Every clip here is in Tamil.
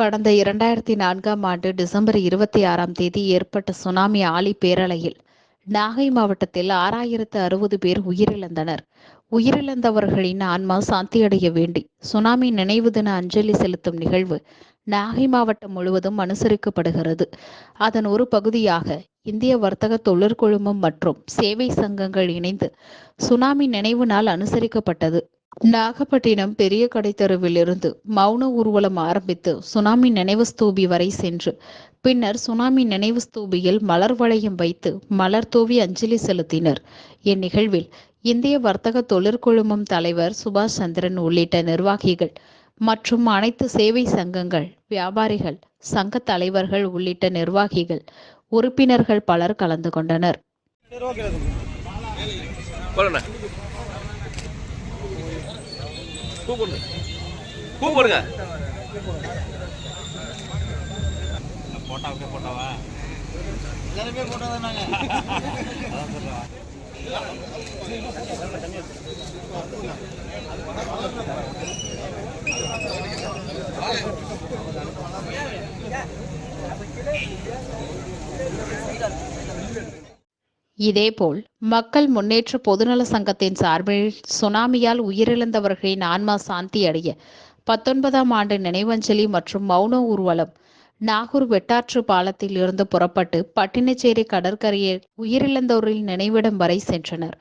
கடந்த இரண்டாயிரத்தி நான்காம் ஆண்டு டிசம்பர் இருபத்தி ஆறாம் தேதி ஏற்பட்ட சுனாமி ஆலி பேரலையில் நாகை மாவட்டத்தில் ஆறாயிரத்து அறுபது பேர் உயிரிழந்தனர். உயிரிழந்தவர்களின் ஆன்மா சாந்தியடைய வேண்டி சுனாமி நினைவு தின அஞ்சலி செலுத்தும் நிகழ்வு நாகை மாவட்டம் முழுவதும் அனுசரிக்கப்படுகிறது. அதன் ஒரு பகுதியாக இந்திய வர்த்தக தொழிற்குழுமம் மற்றும் சேவை சங்கங்கள் இணைந்து சுனாமி நினைவு நாள் அனுசரிக்கப்பட்டது. நாகப்பட்டினம் பெரிய கடை தெருவிலிருந்து மௌன ஊர்வலம் ஆரம்பித்து சுனாமி நினைவு ஸ்தூபி வரை சென்று பின்னர் சுனாமி நினைவு ஸ்தூபியில் மலர் வளையம் வைத்து மலர் தூவி அஞ்சலி செலுத்தினர். இந்நிகழ்வில் இந்திய வர்த்தக தொழிற்குழுமம் தலைவர் சுபாஷ் சந்திரன் உள்ளிட்ட நிர்வாகிகள் மற்றும் அனைத்து சேவை சங்கங்கள் வியாபாரிகள் சங்க தலைவர்கள் உள்ளிட்ட நிர்வாகிகள் உறுப்பினர்கள் பலர் கலந்து கொண்டனர். போடுங்க பூ போடுங்க பூ போடுங்க போட்டாவுக்கு போட்டாவா? எல்லாருமே போட்டா தானாங்க இதேபோல் மக்கள் முன்னேற்ற பொதுநல சங்கத்தின் சார்பில் சுனாமியால் உயிரிழந்தவர்களின் ஆன்மா சாந்தி அடைய பத்தொன்பதாம் ஆண்டு நினைவஞ்சலி மற்றும் மௌன ஊர்வலம் நாகூர் வெட்டாற்று பாலத்தில் இருந்து புறப்பட்டு பட்டினச்சேரி கடற்கரையில் உயிரிழந்தோரின் நினைவிடம் வரை சென்றனர்.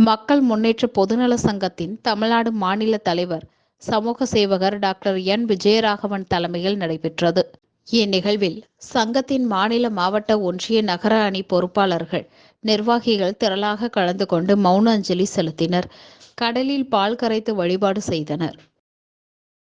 மக்கள் முன்னேற்ற பொதுநல சங்கத்தின் தமிழ்நாடு மாநில தலைவர் சமூக சேவகர் டாக்டர் என். விஜயராகவன் தலைமையில் நடைபெற்றது. இந்நிகழ்வில் சங்கத்தின் மாநில மாவட்ட ஒன்றிய நகர அணி பொறுப்பாளர்கள் நிர்வாகிகள் திரளாக கலந்து கொண்டு மௌன அஞ்சலி செலுத்தினர். கடலில் பால் கரைத்து வழிபாடு செய்தனர்.